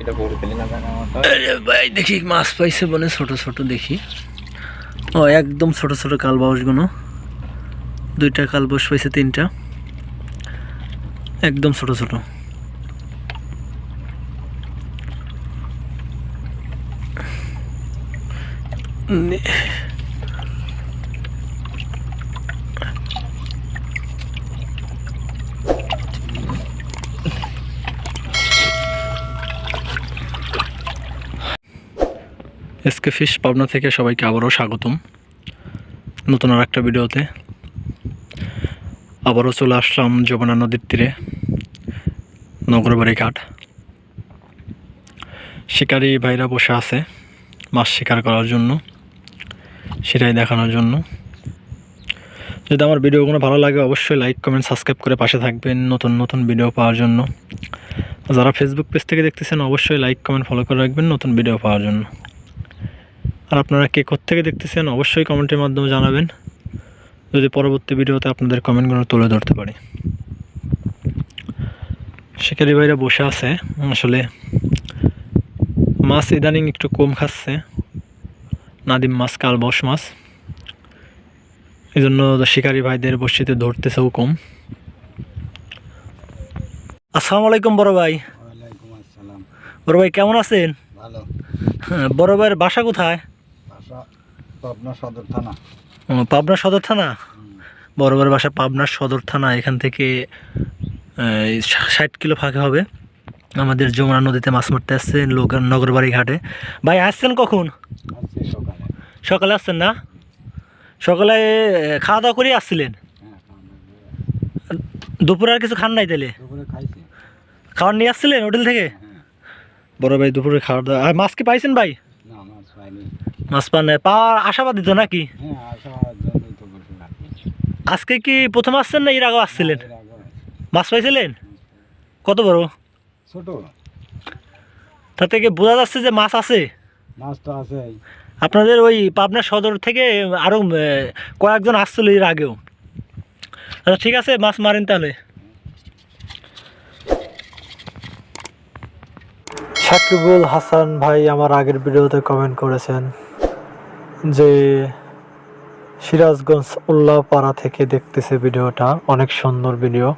সেটা বলে না কেন ভাই, দেখি মাছ পাইছে বনে, ছোট ছোট দেখি। ও, একদম ছোট ছোট কালবাউসগুলো দুইটা কালবাউস পাইছে, তিনটা। একদম ছোট ছোট। নে- এসকে ফিশ পাবনা থেকে সবাইকে আবারও স্বাগতম। নতুন আর একটা ভিডিওতে আবারও চলে আসলাম যমুনা নদীর তীরে, নগরবাড়ি ঘাট। শিকারি ভাইরা বসে আছে মাছ শিকার করার জন্য, সেটাই দেখানোর জন্য। যদি আমার ভিডিওগুলো ভালো লাগে, অবশ্যই লাইক কমেন্ট সাবস্ক্রাইব করে পাশে থাকবেন নতুন নতুন ভিডিও পাওয়ার জন্য। যারা ফেসবুক পেজ থেকে দেখতেছেন, অবশ্যই লাইক কমেন্ট ফলো করে রাখবেন নতুন ভিডিও পাওয়ার জন্য। আর আপনারা কে থেকে দেখতেছেন অবশ্যই কমেন্টের মাধ্যমে জানাবেন। যদি পরবর্তী ভিডিওতে আপনাদের কমেন্টগুলো তুলে ধরতে পারি। শিকারি ভাইরা বসে আছে আসলে মাছ ইদানিং একটু কম খাচ্ছে। নাদিম মাছ কাল কালবস মাছ। এই জন্য শিকারি ভাইদের বসিতে ধরতেছেও কম। আসসালামু আলাইকুম বড় ভাই। আসসালাম। বড় ভাই কেমন আছেন? হ্যাঁ, বড় ভাইয়ের বাসা কোথায়? পাবনা সদর থানা। পাবনা সদর থানা? বড় বড় বাসা পাবনার সদর থানা এখান থেকে ষাট কিলো ফাঁকে হবে। আমাদের যমুনা নদীতে মাছ মারতে আসছে লোক নগরবাড়ি ঘাটে ভাই আসছেন কখন? সকালে। আসছেন না? সকালে খাওয়া দাওয়া করে আসছিলেন? হ্যাঁ দুপুরে আর কিছু খান নাই তাহলে? খাবার নিয়ে আসছিলেন হোটেল থেকে? হ্যাঁ। বড় ভাই দুপুরে খাওয়া দাওয়া আর মাছ কি পাইছেন ভাই? মাছ পান পাওয়ার আশাবাদিত নাকি? হ্যাঁ তো আজকে কি প্রথম আসছেন না এর আগেও আসছিলেন? মাছ পাইছিলেন? কত বড়? ছোট। তা থেকে বোঝা যাচ্ছে যে মাছ আছে। মাছ তো আছে আপনাদের ওই পাবনা সদর থেকে আরও কয়েকজন আসছিল এর আগেও। আচ্ছা ঠিক আছে মাছ মারেন তাহলে। সাকিবুল হাসান ভাই আমার আগের ভিডিওতে কমেন্ট করেছেন যে সিরাজগঞ্জ উল্লাপাড়া থেকে দেখতেছে ভিডিওটা। অনেক সুন্দর ভিডিও।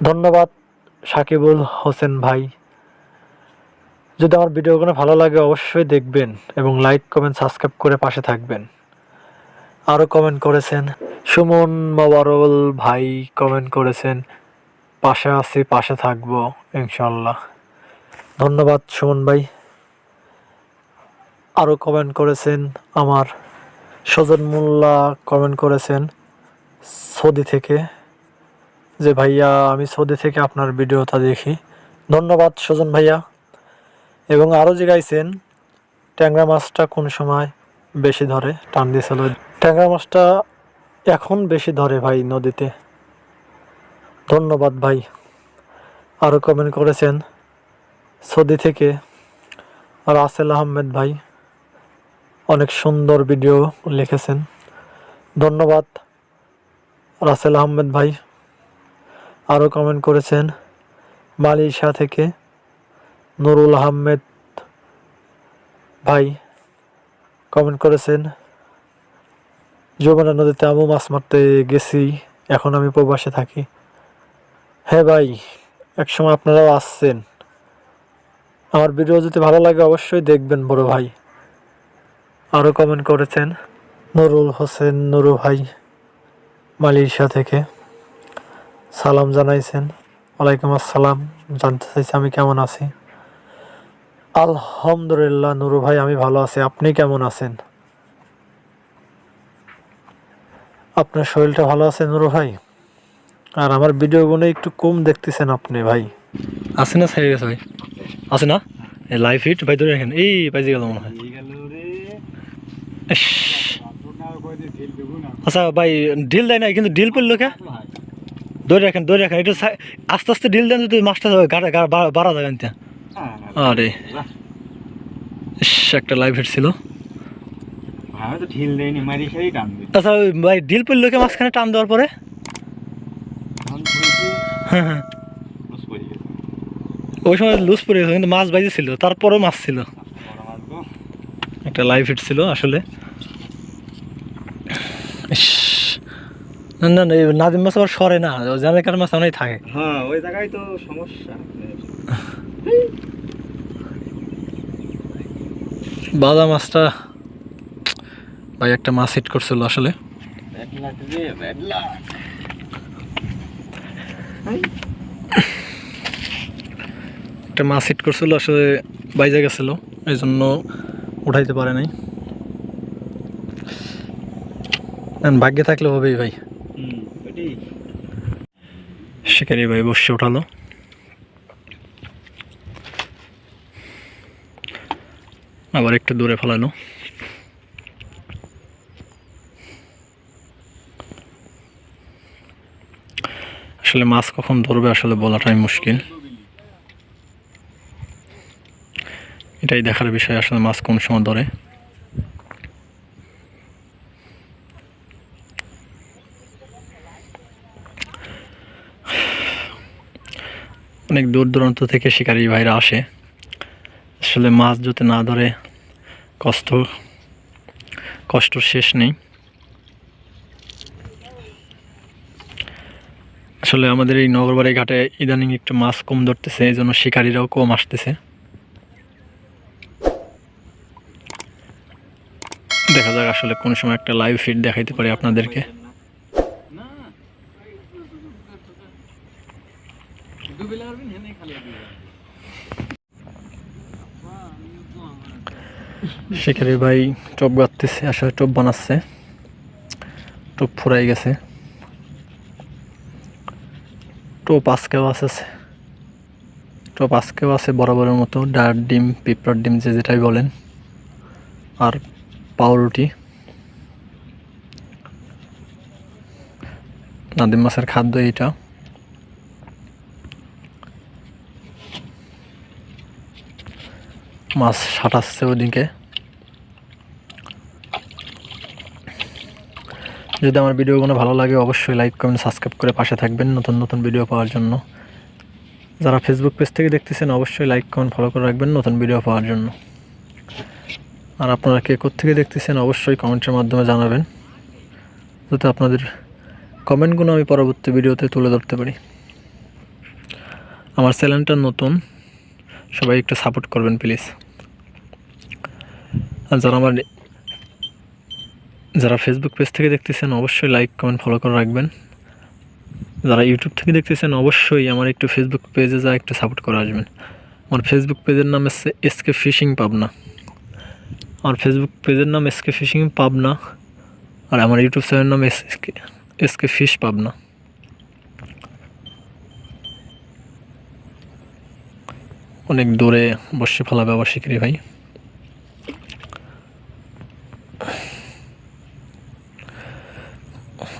ধন্যবাদ সাকিবুল হোসেন ভাই। যদি আমার ভিডিওগুলো ভালো লাগে অবশ্যই দেখবেন এবং লাইক কমেন্ট সাবস্ক্রাইব করে পাশে থাকবেন। আরও কমেন্ট করেছেন, সুমন মাবারুল ভাই কমেন্ট করেছেন, পাশে আছি, পাশে থাকব ইনশাল্লাহ ধন্যবাদ সুমন ভাই। আরও কমেন্ট করেছেন আমার সজন মোল্লা কমেন্ট করেছেন সৌদি থেকে যে, ভাইয়া, আমি সৌদি থেকে আপনার ভিডিওটা দেখি। ধন্যবাদ সজন ভাইয়া। এবং আরও যে গাইছেন, ট্যাংরা মাছটা কোন সময় বেশি ধরে? টান দিয়েছিল। ট্যাংরা মাছটা এখন বেশি ধরে ভাই নদীতে। ধন্যবাদ ভাই। আরও কমেন্ট করেছেন সৌদি থেকে রাসেল আহমেদ ভাই অনেক সুন্দর ভিডিও লিখেছেন। ধন্যবাদ রাসেল আহমেদ ভাই। আরও কমেন্ট করেছেন, মালয়েশিয়া থেকে নুরুল আহমেদ ভাই কমেন্ট করেছেন, যমুনা নদীতে আমু মাছ মারতে গেছি, এখন আমি প্রবাসে থাকি। হ্যাঁ ভাই, একসময় আপনারাও আসছেন। আমার ভিডিও যদি ভালো লাগে, অবশ্যই দেখবেন বড় ভাই। আরও কমেন্ট করেছেন, নুরুল হোসেন নুরু ভাই, মালয়েশিয়া থেকে। সালাম জানাইছেন। ওয়ালাইকুম আসসালাম। জানতে চাইছি আমি কেমন আছি? আলহামদুলিল্লাহ নুরু ভাই, আমি ভালো আছি। আপনি কেমন আছেন? আপনার শরীরটা ভালো আছে নুরু ভাই? আর আমার ভিডিওগুলো একটু কম দেখতেছেন আপনি ভাই। আছে না গেছে ভাই? আছে না? লাইভ হিট ভাই ধরে রাখেন। এই পাইজে গেল মনে হয়। ঢিল আচ্ছা ভাই ডিল দেয় না কিন্তু ডিল পড়ল কে? ধরে রাখেন ধরে রাখেন। এটা আস্তে আস্তে ডিল দেন যদি মাছটা বাড়া- বাড়া যাবে না হ্যাঁ আরে। একটা লাইভ হিট ছিল। ঢিল আচ্ছা ভাই ডিল পড়ল কে মাঝখানে টান দেওয়ার পরে? হ্যাঁ হ্যাঁ। ওই সময় লুজ পড়ে গেছে কিন্তু মাছ বাইজে ছিল তারপরেও মাছ ছিল। একটা লাইভ হিট ছিল আসলে। না না নাদিম মাছ আবার সরে না জামেকার মাছ অনেক থাকে। হ্যাঁ ওই জায়গায় তো সমস্যা। বাদা মাছটা ভাই একটা মাছ হিট করছিল আসলে ব্যাড লাগ রে ব্যাড লাগ একটা মাছ হিট করছিল আসলে বাইজে গেছিল এই জন্য উঠাইতে পারে নাই। ভাগ্যে থাকলে হবেই ভাই। শিকারি ভাই বসে উঠালো। আবার একটু দূরে ফেলালো। আসলে মাছ কখন ধরবে আসলে বলাটাই মুশকিল। এটাই দেখার বিষয় আসলে মাছ কোন সময় ধরে। অনেক দূর দূরান্ত থেকে শিকারী ভাইরা আসে। আসলে মাছ যদি না ধরে কষ্ট কষ্ট শেষ নেই। আসলে আমাদের এই নগরবাড়ি ঘাটে ইদানিং একটু মাছ কম ধরতেছে এই জন্য শিকারীরাও কম আসতেছে দেখা যাক আসলে কোন সময় একটা লাইভ ফিড দেখাইতে পারি আপনাদেরকে? না ডুবে লাগবে না খালি শিকারি ভাই টপ গাঁততেছে আসলে টপ বানাচ্ছে। টপ ফুরাই গেছে। টোপ আজকেও আছে। টোপ আজকেও আছে বরাবরের মতো ডার ডিম, পিঁপড়ার ডিম যে যেটাই বলেন। আর পাউরুটি। নাদিম মাছের খাদ্য এইটা। মাছ সাঁটাচ্ছে ওদিকে। যদি আমার ভিডিওগুলো ভালো লাগে, অবশ্যই লাইক, কমেন্ট, সাবস্ক্রাইব করে পাশে থাকবেন নতুন নতুন ভিডিও পাওয়ার জন্য। যারা ফেসবুক পেজ থেকে দেখতেছেন, অবশ্যই লাইক, কমেন্ট ফলো করে রাখবেন নতুন ভিডিও পাওয়ার জন্য। আর আপনারা কে থেকে দেখতেছেন, অবশ্যই কমেন্টের মাধ্যমে জানাবেন। যাতে আপনাদের কমেন্টগুলো আমি পরবর্তী ভিডিওতে তুলে ধরতে পারি। আমার চ্যানেলটা নতুন, সবাই একটু সাপোর্ট করবেন প্লিজ আর যারা আমার যারা ফেসবুক পেজ থেকে দেখতেছেন, অবশ্যই লাইক কমেন্ট ফলো করে রাখবেন। যারা ইউটিউব থেকে দেখতেছেন, অবশ্যই আমার একটু ফেসবুক পেজে যা একটু সাপোর্ট করে আসবেন। আমার ফেসবুক পেজের নাম হচ্ছে এসকে ফিশিং পাবনা আমার ফেসবুক পেজের নাম এসকে ফিশিং পাবনা আর আমার ইউটিউব চ্যানেলের নাম এসকে এসকে ফিশ পাবনা অনেক দূরে বসে ফেলাবে আবার শিকারি ভাই।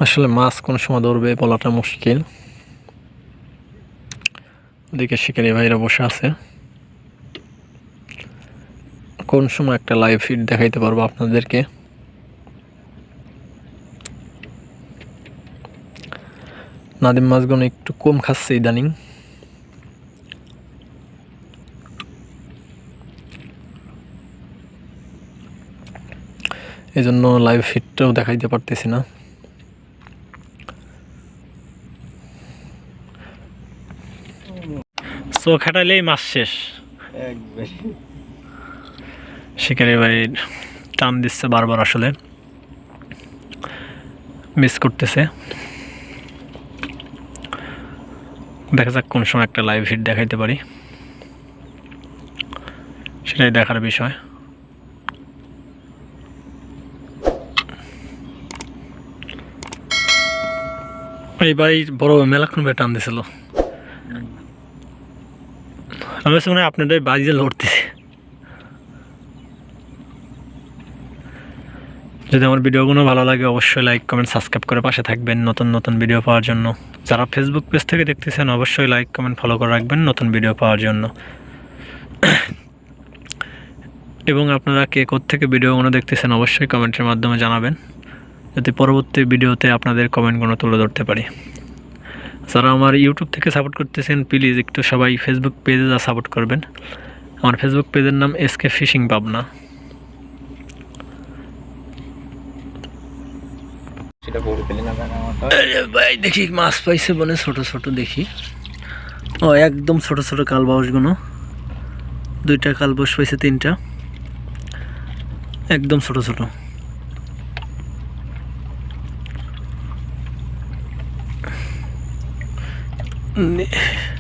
আসলে মাছ কোন সময় ধরবে বলাটা মুশকিল। ওদিকে শিকারি ভাইরা বসে আছে। কোন সময় একটা লাইভ ফিড দেখাইতে পারব আপনাদেরকে। নাদিম মাছগুলো একটু কম খাচ্ছে ইদানিং। এই জন্য লাইভ ফিডটাও দেখাইতে পারতেছি না। চোখ হাঁটাইলেই মাছ শেষ। শিকারি ভাই টান দিচ্ছে বারবার আসলে। মিস করতেছে। দেখা যাক কোন সময় একটা লাইভ হিট দেখাইতে পারি। সেটাই দেখার বিষয়। এই ভাই বড় মেলাক্ষণ ভাই টান দিছিল। আমি মনে হয় আপনাদের বাড়িতে লড়তেছে। যদি আমার ভিডিওগুলো ভালো লাগে, অবশ্যই লাইক কমেন্ট সাবস্ক্রাইব করে পাশে থাকবেন নতুন নতুন ভিডিও পাওয়ার জন্য। যারা ফেসবুক পেজ থেকে দেখতেছেন, অবশ্যই লাইক কমেন্ট ফলো করে রাখবেন নতুন ভিডিও পাওয়ার জন্য। এবং আপনারা কে থেকে ভিডিওগুলো দেখতেছেন, অবশ্যই কমেন্টের মাধ্যমে জানাবেন। যাতে পরবর্তী ভিডিওতে আপনাদের কমেন্টগুলো তুলে ধরতে পারি। যারা আমার ইউটিউব থেকে সাপোর্ট করতেছেন প্লিজ একটু সবাই ফেসবুক পেজে যা সাপোর্ট করবেন। আমার ফেসবুক পেজের নাম এস কে ফিশিং পাবনা সেটা করে দিলি না কেন আমারটা আরে ভাই, দেখি মাছ পাইছে বনে, ছোট ছোট দেখি। ও, একদম ছোট ছোট কালবাউসগুলো দুইটা কালবাউস পাইছে, তিনটা। একদম ছোট ছোট। নে-